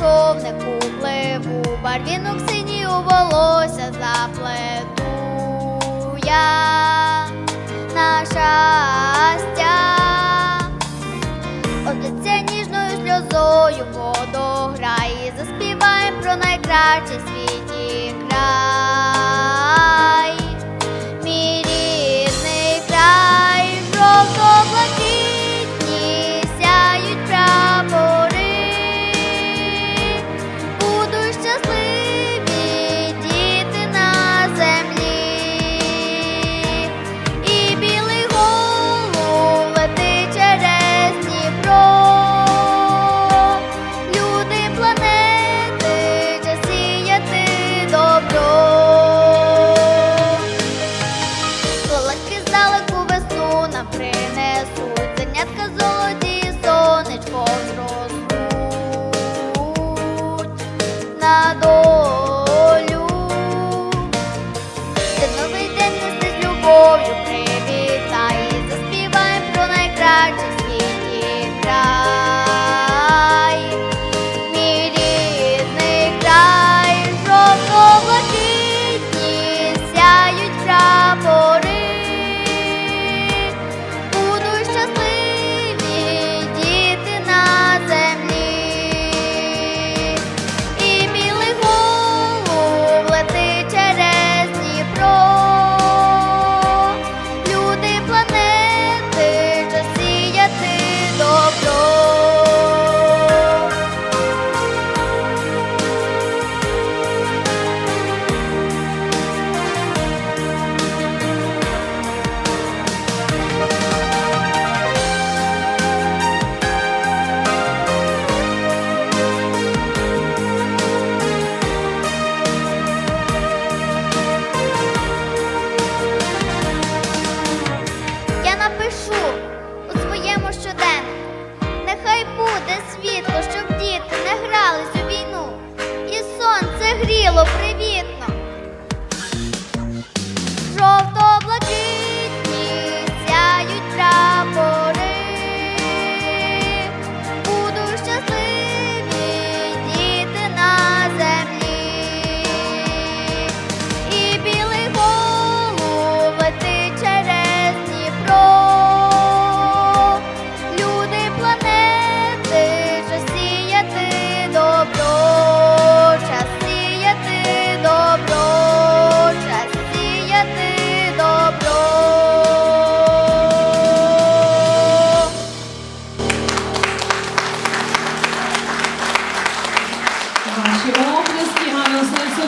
човнику пливу, барвінок синій у волосся заплету я на щастя, облиця ніжною сльозою водограє, заспіваєм про найкраще світ. душу у своєму щоденнику. Нехай буде світло, щоб діти не грались у війну.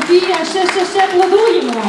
Молодці, а ще ще ще аплодуємо.